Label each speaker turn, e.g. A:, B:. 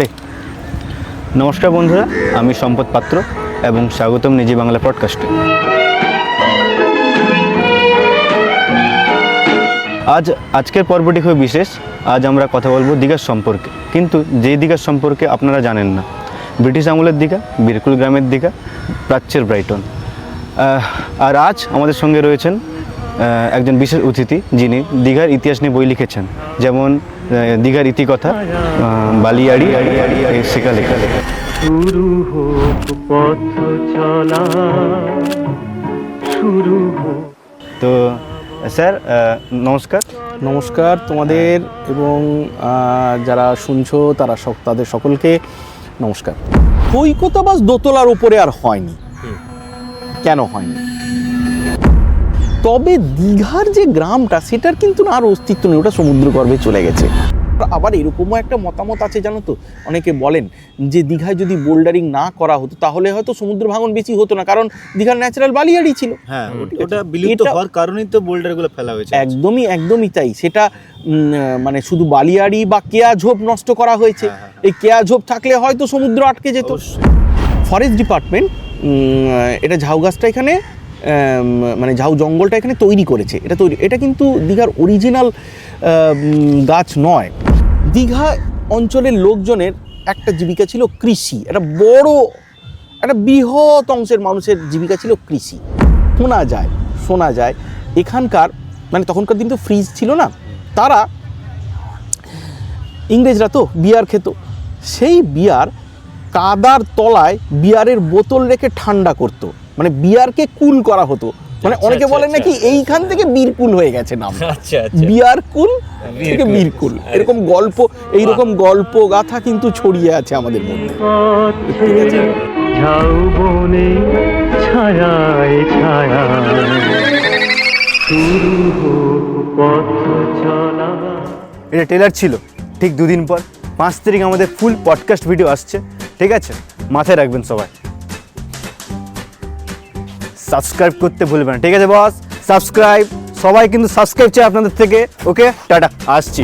A: Ready? নমস্কার বন্ধুরা, আমি সম্পদ পাত্র এবং স্বাগতম নিজি বাংলা পডকাস্টে আজ আজকের পর্বটি খুব বিশেষ। আজ আমরা কথা বলব দীঘার সম্পর্কে। কিন্তু যে দীঘার সম্পর্কে আপনারা জানেন না, ব্রিটিশ আমলের দীঘা, বীরকুল গ্রামের দীঘা, প্রাচ্যের ব্রাইটন। আর আজ আমাদের সঙ্গে রয়েছেন একজন বিশেষ অতিথি যিনি দীঘার ইতিহাস নিয়ে বই লিখেছেন। যেমন দীঘার ইতিকথা বালিয়াড়ি শেখা লেখা।
B: শুরু হোক পথ চলা শুরু
A: তো স্যার নমস্কার।
C: নমস্কার তোমাদের এবং যারা শুনছো তারা সব তাদের সকলকে নমস্কার। কৈকতাবাস দোতলার উপরে আর হয়নি। কেন হয়নি? তবে দীঘার যে গ্রামটা সেটার কিন্তু আর অস্তিত্ব নেই ওটা সমুদ্রগর্ভে চলে গেছে। আবার এরকমও একটা মতামত আছে জানো তো? অনেকে বলেন যে দীঘায় যদি বোল্ডারিং না করা হতো তাহলে হয়তো সমুদ্র ভাঙন বেশি হতো না কারণ দীঘার ন্যাচারাল বালিয়াড়ি ছিল।
A: হ্যাঁ ওটা বিলুপ্ত হওয়ার কারণেই তো বোল্ডারগুলো ফেলা হয়েছে।
C: একদমই একদমই তাই। সেটা মানে শুধু বালিয়াড়ি বা কেয়া ঝোপ নষ্ট করা হয়েছে।
A: হ্যাঁ, হ্যাঁ,
C: এই কেয়া ঝোপ থাকলে হয়তো সমুদ্র আটকে যেত। ফরেস্ট ডিপার্টমেন্ট এটা ঝাউ গাছটা এখানে মানে ঝাউ জঙ্গলটা এখানে তৈরি করেছে। এটা তৈরি, এটা কিন্তু দীঘার অরিজিনাল গাছ নয়। দীঘা অঞ্চলের লোকজনের একটা জীবিকা ছিল কৃষি। একটা বড়, একটা বৃহৎ অংশের মানুষের জীবিকা ছিল কৃষি। শোনা যায় শোনা যায়, এখানকার মানে তখনকার দিন তো ফ্রিজ ছিল না। তারা ইংরেজরা তো, বিয়ার খেত। সেই বিয়ার কাদার তলায় বিয়ারের বোতল রেখে ঠান্ডা করত। মানে বিয়ারকে কুল করা হতো। মানে অনেকে
A: আচ্ছা,
C: বলেন নাকি এইখান থেকে বীরকুল হয়ে গেছে নাম।
A: আচ্ছা
C: বিয়ার কুল থেকে
A: বীরকুল।
C: এরকম গল্প এইরকম গল্প গাথা কিন্তু ছড়িয়ে আছে আমাদের মধ্যে। ঠিক আছে?
B: ছায়ায় ছায়া
A: এটা ট্রেলার ছিল ঠিক দুদিন পর। পাঁচ তারিখ আমাদের ফুল পডকাস্ট ভিডিও আসছে ঠিক আছে? মাথায় রাখবেন সবাই। সাবস্ক্রাইব করতে ভুলবেন ঠিক আছে বস সাবস্ক্রাইব। সবাই কিন্তু সাবস্ক্রাইব চাই আপনাদের থেকে। ওকে? টাটা। আসছি।